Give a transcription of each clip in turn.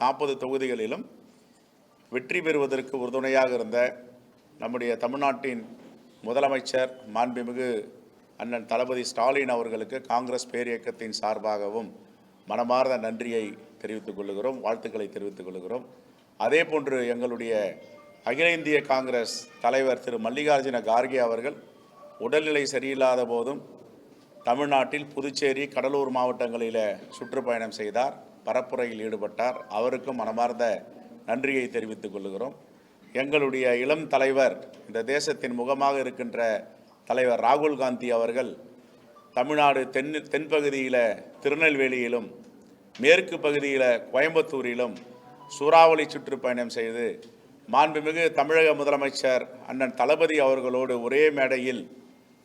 நாற்பது தொகுதிகளிலும் வெற்றி பெறுவதற்கு உறுதுணையாக இருந்த நம்முடைய தமிழ்நாட்டின் முதலமைச்சர் மாண்புமிகு அண்ணன் தளபதி ஸ்டாலின் அவர்களுக்கு காங்கிரஸ் பேரியக்கத்தின் சார்பாகவும் மனமார்ந்த நன்றியை தெரிவித்துக் கொள்கிறோம் வாழ்த்துக்களை தெரிவித்துக் கொள்கிறோம். அதே போன்று எங்களுடைய அகில இந்திய காங்கிரஸ் தலைவர் திரு மல்லிகார்ஜுன கார்கே அவர்கள் உடல்நிலை சரியில்லாத போதும் தமிழ்நாட்டில் புதுச்சேரி கடலூர் மாவட்டங்களில் சுற்றுப்பயணம் செய்தார். பரப்புரையில் ஈடுபட்டார். அவருக்கும் மனமார்ந்த நன்றியை தெரிவித்துக் கொள்கிறோம். எங்களுடைய இளம் தலைவர் இந்த தேசத்தின் முகமாக இருக்கின்ற தலைவர் ராகுல் காந்தி அவர்கள் தமிழ்நாடு தென் தென்பகுதியில் திருநெல்வேலியிலும் மேற்கு பகுதியில் கோயம்புத்தூரிலும் சூறாவளி சுற்றுப்பயணம் செய்து மாண்புமிகு தமிழக முதலமைச்சர் அண்ணன் தளபதி அவர்களோடு ஒரே மேடையில்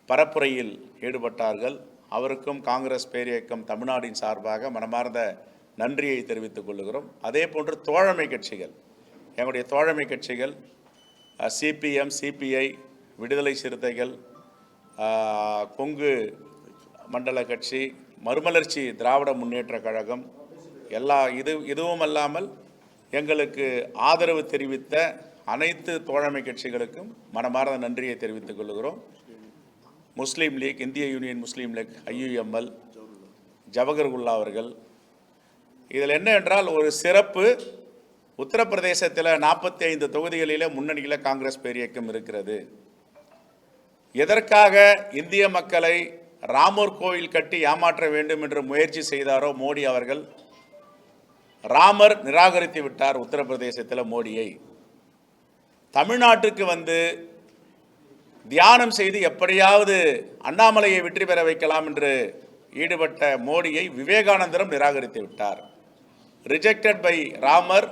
பரப்புரையில் ஈடுபட்டார்கள். அவருக்கும் காங்கிரஸ் பேரியக்கம் தமிழ்நாட்டின் சார்பாக மனமார்ந்த நன்றியை தெரிவித்துக் கொள்கிறோம் அதே போன்று தோழமை கட்சிகள் எங்களுடைய தோழமை கட்சிகள் சிபிஎம் சிபிஐ விடுதலை சிறுத்தைகள் கொங்கு மண்டல கட்சி மறுமலர்ச்சி திராவிட முன்னேற்ற கழகம் எல்லா இது இதுவும் அல்லாமல் எங்களுக்கு ஆதரவு தெரிவித்த அனைத்து தோழமை கட்சிகளுக்கும் மனமார்ந்த நன்றியை தெரிவித்துக் கொள்கிறோம் முஸ்லீம் லீக் இந்திய union Muslim League IUML Jawahirullah அவர்கள் இதில் என்ன என்றால் ஒரு சிறப்பு உத்தரப்பிரதேசத்தில் நாற்பத்தி ஐந்து தொகுதிகளில் முன்னணியில் காங்கிரஸ் பேரியக்கம் இருக்கிறது. எதற்காக இந்திய மக்களை ராமர் கோயில் கட்டி ஏமாற்ற வேண்டும் என்று முயற்சி செய்தாரோ மோடி அவர்கள் ராமர் நிராகரித்து விட்டார் உத்தரப்பிரதேசத்தில் மோடியை. தமிழ்நாட்டுக்கு வந்து தியானம் செய்து எப்படியாவது அண்ணாமலையை வெற்றி பெற வைக்கலாம் என்று ஈடுபட்ட மோடியை விவேகானந்தரும் நிராகரித்து விட்டார். Rejected by Ramar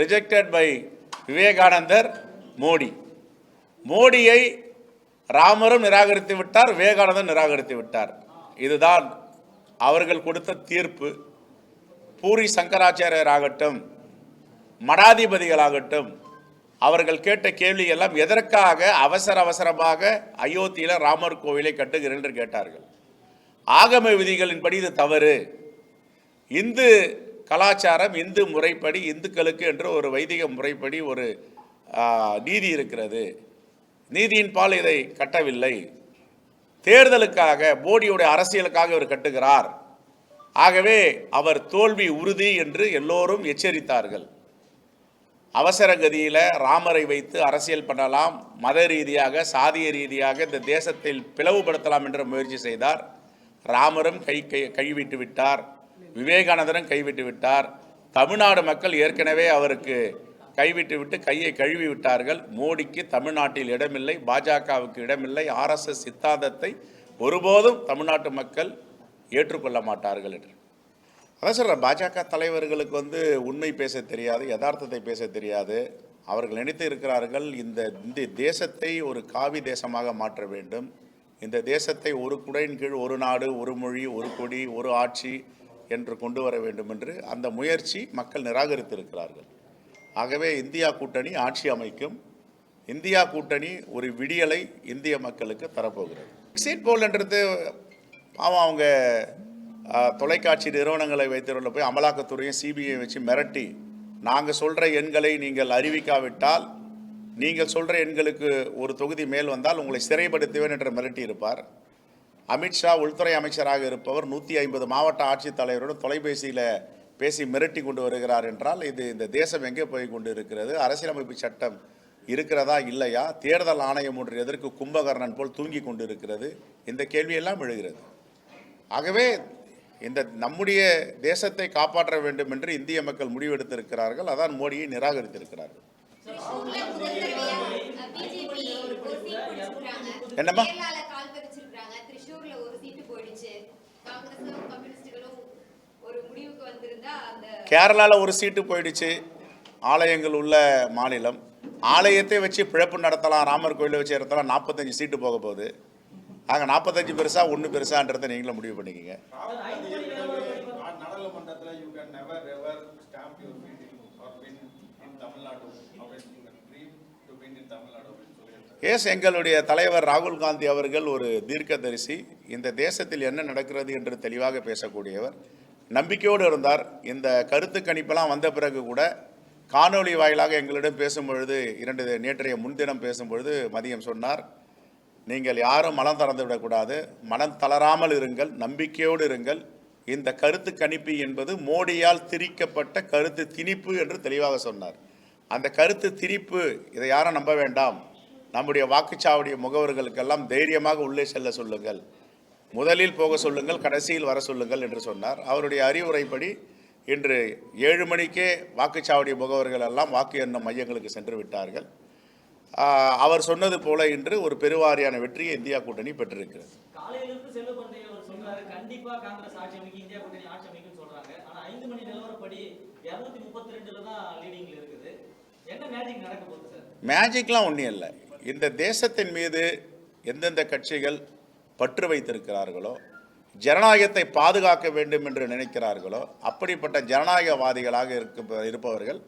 rejected by Vivekanandar Modi மோடியை ராமரும் நிராகரித்து விட்டார் விவேகானந்தர் நிராகரித்து விட்டார். இதுதான் அவர்கள் கொடுத்த தீர்ப்பு. பூரி சங்கராச்சாரியர் ஆகட்டும் மடாதிபதிகளாகட்டும் அவர்கள் கேட்ட கேள்வி எல்லாம் எதற்காக அவசர அவசரமாக அயோத்தியில் ராமர் கோவிலை கட்டுகிறேன் என்று கேட்டார்கள். ஆகம விதிகளின்படி இது தவறு. இந்து கலாச்சாரம் இந்து முறைப்படி இந்துக்களுக்கு என்று ஒரு வைதிக முறைப்படி ஒரு நீதி இருக்கிறது. நீதியின் பால் இதை கட்டவில்லை. தேர்தலுக்காக மோடியுடைய அரசியலுக்காக இவர் கட்டுகிறார். ஆகவே அவர் தோல்வி உறுதி என்று எல்லோரும் எச்சரித்தார்கள். அவசர கதியில் ராமரை வைத்து அரசியல் பண்ணலாம் மத ரீதியாக சாதிய ரீதியாக இந்த தேசத்தில் பிளவுபடுத்தலாம் என்ற முயற்சி செய்தார். ராமரும் கை கை கைவிட்டு விட்டார். விவேகானந்தரும் கைவிட்டு விட்டார். தமிழ்நாடு மக்கள் ஏற்கனவே அவருக்கு கைவிட்டு விட்டு கையை கழுவி விட்டார்கள். மோடிக்கு தமிழ்நாட்டில் இடமில்லை பாஜகவுக்கு இடமில்லை. ஆர்எஸ்எஸ் சித்தாந்தத்தை ஒருபோதும் தமிழ்நாட்டு மக்கள் ஏற்றுக்கொள்ள மாட்டார்கள் என்று. அதான் சொல்கிறேன் பாஜக தலைவர்களுக்கு வந்து உண்மை பேச தெரியாது யதார்த்தத்தை பேச தெரியாது. அவர்கள் நினைத்து இருக்கிறார்கள் இந்த இந்த தேசத்தை ஒரு காவி தேசமாக மாற்ற வேண்டும். இந்த தேசத்தை ஒரு குடையின் கீழ் ஒரு நாடு ஒரு மொழி ஒரு கொடி ஒரு ஆட்சி என்று கொண்டு வர வேண்டும் என்று அந்த முயற்சி மக்கள் நிராகரித்திருக்கிறார்கள். ஆகவே இந்தியா கூட்டணி ஆட்சி அமைக்கும். இந்தியா கூட்டணி ஒரு விடியலை இந்திய மக்களுக்கு தரப்போகிறது. எக்ஸிட் போல்ன்றது பாவம் அவங்க தொலைக்காட்சி நிறுவனங்களை வைத்திருந்த போய் அமலாக்கத்துறையும் சிபிஐ வச்சு மிரட்டி நாங்கள் சொல்கிற எண்களை நீங்கள் அறிவிக்காவிட்டால் நீங்கள் சொல்கிற எண்களுக்கு ஒரு தொகுதி மேல் வந்தால் உங்களை சிறைப்படுத்துவேன் என்று மிரட்டி இருப்பார் அமித்ஷா உள்துறை அமைச்சராக இருப்பவர் நூற்றி ஐம்பது மாவட்ட ஆட்சித்தலைவருடன் தொலைபேசியில் பேசி மிரட்டி கொண்டு வருகிறார் என்றால் இது இந்த தேசம் எங்கே போய் கொண்டு இருக்கிறது அரசியலமைப்பு சட்டம் இருக்கிறதா இல்லையா? தேர்தல் ஆணையம் ஒன்று எதற்கு கும்பகர்ணன் போல் தூங்கி கொண்டு இருக்கிறது இந்த கேள்வியெல்லாம் எழுகிறது. ஆகவே இந்த நம்முடைய தேசத்தை காப்பாற்ற வேண்டும் என்று இந்திய மக்கள் முடிவெடுத்திருக்கிறார்கள். அதான் மோடியை நிராகரித்திருக்கிறார்கள். என்னம்மா? கேரளாவில் ஒரு சீட்டு போயிடுச்சு. ஆலயங்கள் உள்ள மாநிலம். ஆலயத்தை வச்சு பிழப்பு நடத்தலாம் ராமர் கோயிலை வச்சு நடத்தலாம் நாற்பத்தஞ்சு சீட்டு போக போகுது. ஆக நாற்பத்தஞ்சு பெருசா ஒன்று பெருசான்றதை நீங்களும் முடிவு பண்ணிக்கங்க. எஸ் எங்களுடைய தலைவர் ராகுல் காந்தி அவர்கள் ஒரு தீர்க்கதரிசி. இந்த தேசத்தில் என்ன நடக்கிறது என்று தெளிவாக பேசக்கூடியவர். நம்பிக்கையோடு இருந்தார். இந்த கருத்து கணிப்பெல்லாம் வந்த பிறகு கூட காணொளி வாயிலாக எங்களிடம் பேசும்பொழுது இரண்டு நேற்றைய முன்தினம் பேசும்பொழுது மதியம் சொன்னார் நீங்கள் யாரும் மனம் திறந்து விடக்கூடாது. மனம் தளராமல் இருங்கள். நம்பிக்கையோடு இருங்கள். இந்த கருத்து கணிப்பு என்பது மோடியால் திரிக்கப்பட்ட கருத்து திணிப்பு என்று தெளிவாக சொன்னார். அந்த கருத்து திணிப்பு இதை யாரும் நம்ப வேண்டாம். நம்முடைய வாக்குச்சாவடி முகவர்களுக்கெல்லாம் தைரியமாக உள்ளே செல்ல சொல்லுங்கள். முதலில் போக சொல்லுங்கள் கடைசியில் வர சொல்லுங்கள் என்று சொன்னார். அவருடைய அறிவுரைப்படி இன்று ஏழு மணிக்கே வாக்குச்சாவடி முகவர்கள் எல்லாம் வாக்கு எண்ணும் மையங்களுக்கு சென்று விட்டார்கள். அவர் சொன்னது போல இன்று ஒரு பெருவாரியான வெற்றியை இந்தியா கூட்டணி பெற்றிருக்கிறது. மேஜிக்லாம் ஒன்றும் இல்லை. இந்த தேசத்தின் மீது எந்தெந்த கட்சிகள் பற்று வைத்திருக்கிறார்களோ ஜனநாயகத்தை பாதுகாக்க வேண்டும் என்று நினைக்கிறார்களோ அப்படிப்பட்ட ஜனநாயகவாதிகளாக இருக்க இருப்பவர்கள்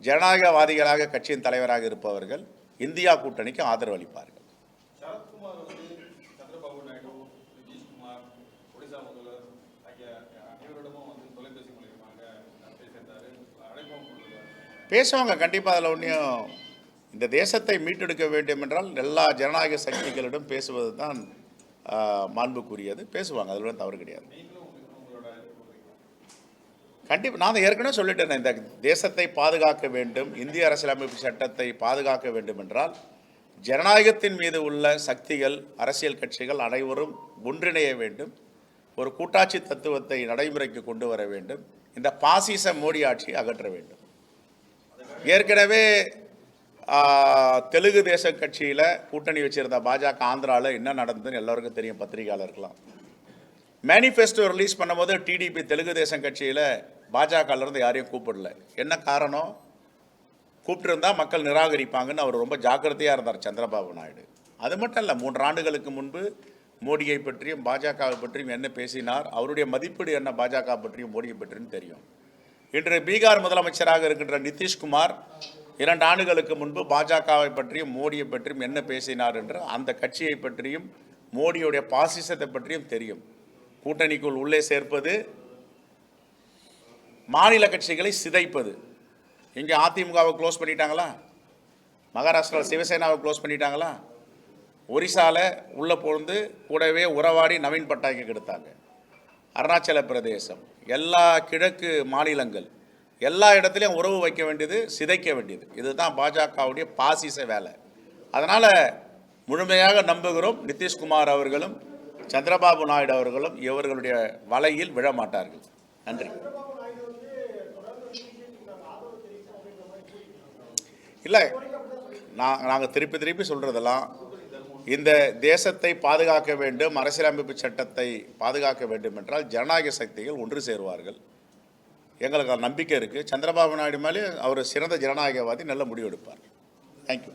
ஜனநாயகவாதிகளாக கட்சியின் தலைவராக இருப்பவர்கள் இந்தியா கூட்டணிக்கு ஆதரவு அளிப்பார்கள். பேசுவாங்க. கண்டிப்பாக அதில் ஒன்றையும் இந்த தேசத்தை மீட்டெடுக்க வேண்டும் என்றால் எல்லா ஜனநாயக சக்திகளிடம் பேசுவது தான் மாண்புக்குரியது. பேசுவாங்க அதில் தவறு கிடையாது. கண்டிப்பாக நான் ஏற்கனவே சொல்லிட்டேன் இந்த தேசத்தை பாதுகாக்க வேண்டும் இந்திய அரசியலமைப்பு சட்டத்தை பாதுகாக்க வேண்டும் என்றால் ஜனநாயகத்தின் மீது உள்ள சக்திகள் அரசியல் கட்சிகள் அனைவரும் ஒன்றிணைய வேண்டும் ஒரு கூட்டாட்சி தத்துவத்தை நடைமுறைக்கு கொண்டு வர வேண்டும் இந்த பாசிச மோடி ஆட்சியை அகற்ற வேண்டும். ஏற்கனவே தெலுங்கு தேச கட்சியில் கூட்டணி வச்சிருந்த பாஜக ஆந்திராவில் என்ன நடந்ததுன்னு எல்லாருக்கும் தெரியும் பத்திரிகையாளருக்கெல்லாம் மேனிஃபெஸ்டோ ரிலீஸ் பண்ணும்போது டிடிபி தெலுங்கு தேசம் கட்சியில் பாஜகலேருந்து யாரையும் கூப்பிடல. என்ன காரணம்? கூப்பிட்டுருந்தா மக்கள் நிராகரிப்பாங்கன்னு அவர் ரொம்ப ஜாக்கிரதையாக இருந்தார் சந்திரபாபு நாயுடு. அது மட்டும் இல்லை மூன்று ஆண்டுகளுக்கு முன்பு மோடியை பற்றியும் பாஜகவை பற்றியும் என்ன பேசினார் அவருடைய மதிப்பீடு என்ன பாஜக பற்றியும் மோடியை பற்றியும் தெரியும். இன்று பீகார் முதலமைச்சராக இருக்கின்ற நிதிஷ்குமார் இரண்டு ஆண்டுகளுக்கு முன்பு பாஜகவை பற்றியும் மோடியை பற்றியும் என்ன பேசினார் என்று அந்த கட்சியை பற்றியும் மோடியுடைய பாசிசத்தை பற்றியும் தெரியும். கூட்டணிக்குள் உள்ளே சேர்ப்பது மாநில கட்சிகளை சிதைப்பது. இங்கே அதிமுகவை க்ளோஸ் பண்ணிட்டாங்களா? மகாராஷ்டிராவில் சிவசேனாவை க்ளோஸ் பண்ணிட்டாங்களா? ஒரிசாவில் உள்ளே பொழுது கூடவே உறவாடி நவீன் பட்டாக்கி கெடுத்தாங்க. அருணாச்சல பிரதேசம் எல்லா கிழக்கு மாநிலங்கள் எல்லா இடத்துலையும் உறவு வைக்க வேண்டியது சிதைக்க வேண்டியது. இதுதான் பாஜகவுடைய பாசிச வேலை. அதனால் முழுமையாக நம்புகிறோம் நிதிஷ்குமார் அவர்களும் சந்திரபாபு நாயுடு அவர்களும் இவர்களுடைய வலையில் விழமாட்டார்கள் நன்றி. இல்லை நான் நாங்கள் திருப்பி திருப்பி சொல்கிறதெல்லாம் இந்த தேசத்தை பாதுகாக்க வேண்டும் அரசியலமைப்பு சட்டத்தை பாதுகாக்க வேண்டும் என்றால் ஜனநாயக சக்திகள் ஒன்று சேருவார்கள். எங்களுக்கு நம்பிக்கை இருக்குது சந்திரபாபு நாயுடு மேலே அவர் சிறந்த ஜனநாயகவாதி நல்ல முடிவெடுப்பார். தேங்க்யூ